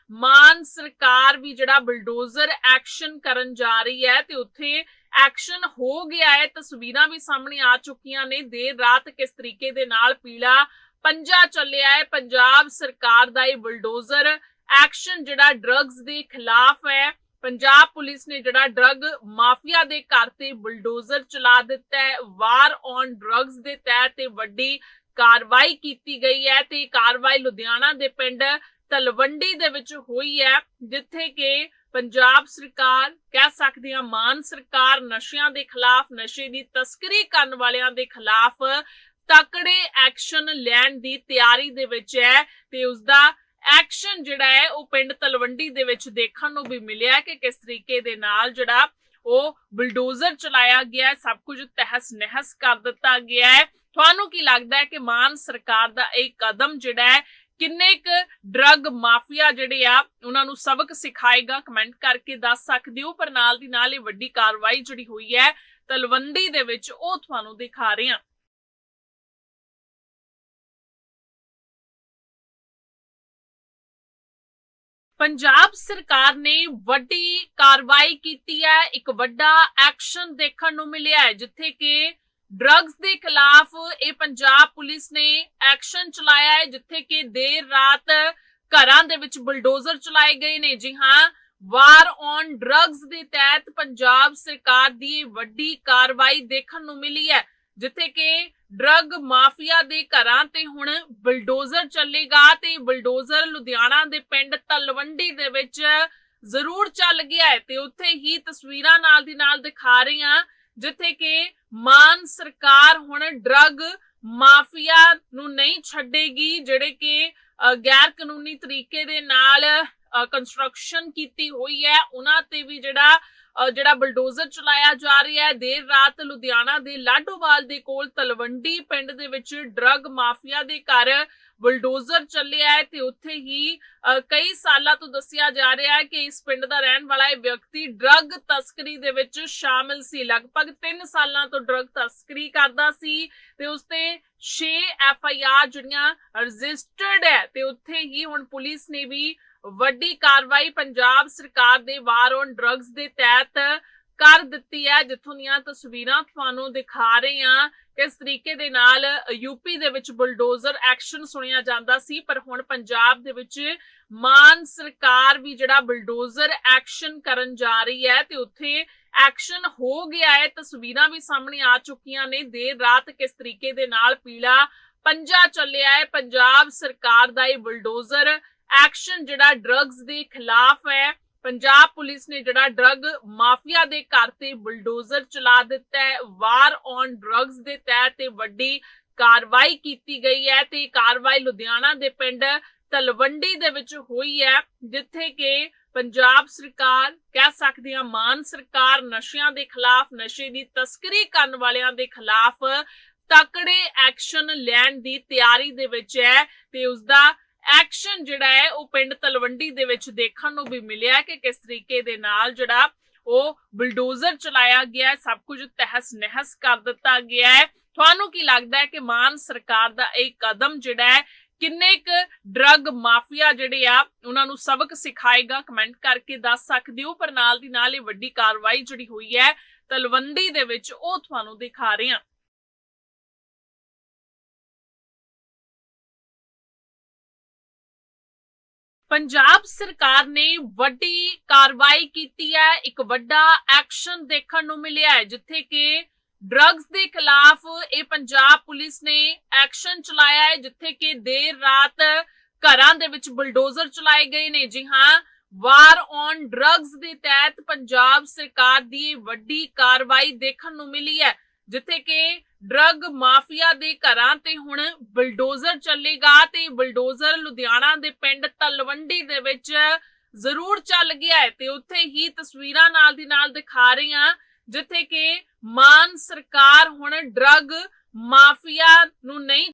ਮਾਨ ਸਰਕਾਰ ਵੀ ਜਿਹੜਾ ਬੁਲਡੋਜ਼ਰ ਐਕਸ਼ਨ ਕਰਨ ਜਾ ਰਹੀ ਹੈ ਤੇ ਉੱਥੇ ਐਕਸ਼ਨ ਹੋ ਗਿਆ ਹੈ, ਤਸਵੀਰਾਂ ਵੀ ਸਾਹਮਣੇ ਆ ਚੁੱਕੀਆਂ ਨੇ, ਦੇਰ ਰਾਤ ਕਿਸ ਤਰੀਕੇ ਦੇ ਨਾਲ ਪੀਲਾ ਪੰਜਾ ਚੱਲਿਆ ਹੈ। ਪੰਜਾਬ ਸਰਕਾਰ ਦਾ ਇਹ ਬੁਲਡੋਜ਼ਰ, ਐਕਸ਼ਨ ਜਿਹੜਾ ਡਰੱਗਸ ਦੇ ਖਿਲਾਫ ਹੈ। ਪੰਜਾਬ ਪੁਲਿਸ ਨੇ ਜਿਹੜਾ ਡਰੱਗ ਮਾਫੀਆ ਦੇ ਘਰ ਤੇ ਬੁਲਡੋਜ਼ਰ ਚਲਾ ਦਿੱਤਾ ਹੈ। ਵਾਰ ਔਨ ਡਰੱਗਸ ਦੇ ਤਹਿਤ ਇਹ ਵੱਡੀ ਕਾਰਵਾਈ ਕੀਤੀ ਗਈ ਹੈ ਤੇ ਕਾਰਵਾਈ ਲੁਧਿਆਣਾ ਦੇ ਪਿੰਡ ਤਲਵੰਡੀ ਦੇ ਵਿੱਚ ਹੋਈ ਹੈ, ਜਿੱਥੇ ਕਿ ਪੰਜਾਬ ਸਰਕਾਰ, ਕਹਿ ਸਕਦੇ ਹਾਂ ਮਾਨ ਸਰਕਾਰ ਨਸ਼ਿਆਂ ਦੇ ਖਿਲਾਫ, ਨਸ਼ੇ ਦੀ ਤਸਕਰੀ ਕਰਨ ਵਾਲਿਆਂ ਦੇ ਖਿਲਾਫ ਤਕੜੇ ਐਕਸ਼ਨ ਲੈਣ ਦੀ ਤਿਆਰੀ ਦੇ ਵਿੱਚ ਹੈ ਤੇ ਉਸ ਦਾ ਐਕਸ਼ਨ ਜਿਹੜਾ ਹੈ ਉਹ ਪਿੰਡ ਤਲਵੰਡੀ ਦੇ ਵਿੱਚ ਦੇਖਣ ਨੂੰ ਵੀ ਮਿਲਿਆ ਕਿ ਕਿਸ ਤਰੀਕੇ ਦੇ ਨਾਲ ਜਿਹੜਾ ਉਹ ਬਲਡੋਜ਼ਰ ਚਲਾਇਆ ਗਿਆ ਸਭ ਕੁਝ ਤਹਿਸ ਨਹਿਸ ਕਰ ਦਿੱਤਾ ਗਿਆ ਹੈ। ਤੁਹਾਨੂੰ ਕੀ ਲੱਗਦਾ ਹੈ ਕਿ ਮਾਨ ਸਰਕਾਰ ਦਾ ਇਹ ਕਦਮ ਜਿਹੜਾ ਹੈ, ਕਿੰਨੇ ਕੁ ਡਰੱਗ ਮਾਫੀਆ ਜਿਹੜੇ ਆ, ਉਹਨਾਂ ਨੂੰ ਸਬਕ ਸਿਖਾਏਗਾ? ਕਮੈਂਟ ਕਰਕੇ ਦੱਸ ਸਕਦੇ ਹੋ, ਪਰ ਨਾਲ ਦੀ ਨਾਲ ਇਹ ਵੱਡੀ ਕਾਰਵਾਈ ਜਿਹੜੀ ਹੋਈ ਹੈ ਤਲਵੰਡੀ ਦੇ ਵਿੱਚ, ਉਹ ਤੁਹਾਨੂੰ ਦਿਖਾ ਰਹੇ ਹਾਂ। ਪੰਜਾਬ ਸਰਕਾਰ ਨੇ ਵੱਡੀ ਕਾਰਵਾਈ ਕੀਤੀ ਹੈ। ਇੱਕ ਵੱਡਾ ਐਕਸ਼ਨ ਦੇਖਣ ਨੂੰ ਮਿਲਿਆ ਹੈ, ਜਿੱਥੇ ਕਿ ਡਰੱਗਸ ਦੇ ਖਿਲਾਫ ਇਹ ਪੰਜਾਬ ਪੁਲਿਸ ਨੇ ਐਕਸ਼ਨ ਚਲਾਇਆ ਹੈ, ਜਿੱਥੇ ਕਿ ਦੇਰ ਰਾਤ ਘਰਾਂ ਦੇ ਵਿੱਚ ਬੁਲਡੋਜ਼ਰ ਚਲਾਏ ਗਏ ਨੇ। ਜੀ ਹਾਂ, ਵਾਰ ਔਨ ਡਰੱਗਸ ਦੇ ਤਹਿਤ ਪੰਜਾਬ ਸਰਕਾਰ ਦੀ ਵੱਡੀ ਕਾਰਵਾਈ ਦੇਖਣ ਨੂੰ ਮਿਲੀ ਹੈ। ਜਿੱਥੇ ਕਿ ਡਰੱਗ ਮਾਫੀਆ ਦੇ ਘਰਾਂ ਤੇ ਹੁਣ ਬੁਲਡੋਜ਼ਰ ਚੱਲੇਗਾ ਤੇ ਬੁਲਡੋਜ਼ਰ ਲੁਧਿਆਣਾ ਦੇ ਪਿੰਡ ਤਲਵੰਡੀ ਦੇ ਵਿੱਚ ਜ਼ਰੂਰ ਚੱਲ ਗਿਆ ਹੈ ਤੇ ਉੱਥੇ ਹੀ ਤਸਵੀਰਾਂ ਨਾਲ ਦੀ ਨਾਲ ਦਿਖਾ ਰਹੀ ਹਾਂ, ਜਿੱਥੇ ਕਿ ਮਾਨ ਸਰਕਾਰ ਹੁਣ ਡਰੱਗ ਮਾਫੀਆ ਨੂੰ ਨਹੀਂ ਛੱਡੇਗੀ, ਜਿਹੜੇ ਕਿ ਗੈਰ ਕਾਨੂੰਨੀ ਤਰੀਕੇ ਦੇ ਨਾਲ ਕੰਸਟਰਕਸ਼ਨ ਕੀਤੀ ਹੋਈ ਹੈ, ਉਹਨਾਂ ਤੇ ਵੀ ਜਿਹੜਾ ਜਿਹੜਾ ਬਲਡੋਜ਼ਰ ਚਲਾਇਆ ਜਾ ਰਿਹਾ ਹੈ, ਦੇਰ ਰਾਤ ਲੁਧਿਆਣਾ ਦੇ ਲਾਡੋਵਾਲ ਦੇ ਕੋਲ ਤਲਵੰਡੀ ਪਿੰਡ ਦੇ ਵਿੱਚ ਡਰੱਗ ਮਾਫੀਆ ਦੇ ਘਰ ਬੁਲਡੋਜ਼ਰ ਚੱਲਿਆ ਹੈ ਤੇ ਉੱਥੇ ਹੀ ਕਈ ਸਾਲਾਂ ਤੋਂ ਦੱਸਿਆ ਜਾ ਰਿਹਾ ਹੈ ਕਿ ਇਸ ਪਿੰਡ ਦਾ ਰਹਿਣ ਵਾਲਾ ਇਹ ਵਿਅਕਤੀ ਡਰੱਗ ਤਸਕਰੀ ਦੇ ਵਿੱਚ ਸ਼ਾਮਿਲ ਸੀ। ਲਗਭਗ 3 ਸਾਲਾਂ ਤੋਂ ਡਰੱਗ ਤਸਕਰੀ ਕਰਦਾ ਸੀ ਤੇ ਉਸ ਤੇ 6 ਐਫ ਆਈ ਆਰ ਜਿਹੜੀਆਂ ਰਜਿਸਟਰਡ ਹੈ ਤੇ ਉੱਥੇ ਹੀ ਹੁਣ ਪੁਲਿਸ ਨੇ ਵੀ ਵੱਡੀ ਕਾਰਵਾਈ ਪੰਜਾਬ ਸਰਕਾਰ ਦੇ ਵਾਰ ਔਨ ਡਰੱਗਸ ਦੇ ਤਹਿਤ ਕਰ ਦਿੱਤੀ ਹੈ, ਜਿੱਥੋਂ ਦੀਆਂ ਤਸਵੀਰਾਂ ਤੁਹਾਨੂੰ ਦਿਖਾ ਰਹੇ ਹਾਂ ਕਿਸ ਤਰੀਕੇ ਦੇ ਨਾਲ ਯੂਪੀ ਦੇ ਵਿੱਚ ਬੁਲਡੋਜ਼ਰ ਐਕਸ਼ਨ ਸੁਣਿਆ ਜਾਂਦਾ ਸੀ, ਪਰ ਹੁਣ ਪੰਜਾਬ ਦੇ ਵਿੱਚ ਮਾਨ ਸਰਕਾਰ ਵੀ ਜਿਹੜਾ ਬੁਲਡੋਜ਼ਰ ਐਕਸ਼ਨ ਕਰਨ ਜਾ ਰਹੀ ਹੈ ਤੇ ਉੱਥੇ ਐਕਸ਼ਨ ਹੋ ਗਿਆ ਹੈ, ਤਸਵੀਰਾਂ ਵੀ ਸਾਹਮਣੇ ਆ ਚੁੱਕੀਆਂ ਨੇ, ਦੇਰ ਰਾਤ ਕਿਸ ਤਰੀਕੇ ਦੇ ਨਾਲ ਪੀਲਾ ਪੰਜਾ ਚੱਲਿਆ ਹੈ, ਪੰਜਾਬ ਸਰਕਾਰ ਦਾ ਇਹ ਬੁਲਡੋਜ਼ਰ ਐਕਸ਼ਨ ਜਿਹੜਾ ਡਰੱਗਸ ਦੇ ਖਿਲਾਫ ਹੈ, ਪੰਜਾਬ ਪੁਲਿਸ ਨੇ ਜਿਹੜਾ ਡਰੱਗ ਮਾਫੀਆ ਦੇ ਘਰ ਤੇ ਬੁਲਡੋਜ਼ਰ ਚਲਾ ਦਿੱਤਾ ਹੈ ਵਾਰ ਔਨ ਡਰੱਗਸ ਦੇ ਤਹਿਤ ਇਹ ਵੱਡੀ ਕਾਰਵਾਈ ਕੀਤੀ ਗਈ ਹੈ ਤੇ ਕਾਰਵਾਈ ਲੁਧਿਆਣਾ ਦੇ ਪਿੰਡ ਤਲਵੰਡੀ ਦੇ ਵਿੱਚ ਹੋਈ ਹੈ, ਜਿੱਥੇ ਕਿ ਪੰਜਾਬ ਸਰਕਾਰ ਕਹਿ ਸਕਦੇ ਹਾਂ ਮਾਨ ਸਰਕਾਰ ਨਸ਼ਿਆਂ ਦੇ ਖਿਲਾਫ, ਨਸ਼ੇ ਦੀ ਤਸਕਰੀ ਕਰਨ ਵਾਲਿਆਂ ਦੇ ਖਿਲਾਫ ਤਕੜੇ ਐਕਸ਼ਨ ਲੈਣ ਦੀ ਤਿਆਰੀ ਦੇ ਵਿੱਚ ਹੈ ਤੇ ਉਸ ਦਾ ਐਕਸ਼ਨ ਜਿਹੜਾ ਹੈ, ਉਹ ਪਿੰਡ ਤਲਵੰਡੀ ਦੇ ਵਿੱਚ ਦੇਖਣ ਨੂੰ ਵੀ ਮਿਲਿਆ ਕਿ ਕਿਸ ਤਰੀਕੇ ਦੇ ਨਾਲ ਜਿਹੜਾ ਉਹ ਬਲਡੋਜ਼ਰ ਚਲਾਇਆ ਗਿਆ ਸਭ ਕੁਝ ਤਹਿਸ ਨਹਿਸ ਕਰ ਦਿੱਤਾ ਗਿਆ ਹੈ। ਤੁਹਾਨੂੰ ਕੀ ਲੱਗਦਾ ਹੈ ਕਿ ਮਾਨ ਸਰਕਾਰ ਦਾ ਇਹ ਕਦਮ ਜਿਹੜਾ ਹੈ, ਕਿੰਨੇ ਕੁ ਡਰੱਗ ਮਾਫੀਆ ਜਿਹੜੇ ਆ, ਉਹਨਾਂ ਨੂੰ ਸਬਕ ਸਿਖਾਏਗਾ? ਕਮੈਂਟ ਕਰਕੇ ਦੱਸ ਸਕਦੇ ਹੋ, ਪਰ ਨਾਲ ਦੀ ਨਾਲ ਇਹ ਵੱਡੀ ਕਾਰਵਾਈ ਜਿਹੜੀ ਹੋਈ ਹੈ, ਤਲਵੰਡੀ ਦੇ ਵਿੱਚ ਉਹ ਤੁਹਾਨੂੰ ਦਿਖਾ ਰਹੇ ਹਾਂ। ਪੰਜਾਬ ਸਰਕਾਰ ਨੇ ਵੱਡੀ ਕਾਰਵਾਈ ਕੀਤੀ ਹੈ। ਇੱਕ ਵੱਡਾ ਐਕਸ਼ਨ ਦੇਖਣ ਨੂੰ ਮਿਲਿਆ ਹੈ, ਜਿੱਥੇ ਕਿ ਡਰੱਗਸ ਦੇ ਖਿਲਾਫ ਇਹ ਪੰਜਾਬ ਪੁਲਿਸ ਨੇ ਐਕਸ਼ਨ ਚਲਾਇਆ ਹੈ, ਜਿੱਥੇ ਕਿ ਦੇਰ ਰਾਤ ਘਰਾਂ ਦੇ ਵਿੱਚ ਬੁਲਡੋਜ਼ਰ ਚਲਾਏ ਗਏ ਨੇ। ਜੀ ਹਾਂ, ਵਾਰ ਔਨ ਡਰੱਗਸ ਦੇ ਤਹਿਤ ਪੰਜਾਬ ਸਰਕਾਰ ਦੀ ਵੱਡੀ ਕਾਰਵਾਈ ਦੇਖਣ ਨੂੰ ਮਿਲੀ ਹੈ। ਜਿੱਥੇ ਕਿ ਡਰੱਗ ਮਾਫੀਆ ਦੇ ਘਰਾਂ ਤੇ ਹੁਣ ਬੁਲਡੋਜ਼ਰ ਚੱਲੇਗਾ ਤੇ ਬਲਡੋਜ਼ਰ ਲੁਧਿਆਣਾ ਦੇ ਪਿੰਡ ਤਲਵੰਡੀ ਦੇ ਵਿੱਚ ਜ਼ਰੂਰ ਚੱਲ ਗਿਆ ਹੈ ਤੇ ਉੱਥੇ ਹੀ ਤਸਵੀਰਾਂ ਨਾਲ ਦੀ ਨਾਲ ਦਿਖਾ ਰਹੀ ਹਾਂ, ਜਿੱਥੇ ਕਿ ਮਾਨ ਸਰਕਾਰ ਹੁਣ ਡਰੱਗ ਮਾਫੀਆ ਨੂੰ ਨਹੀਂ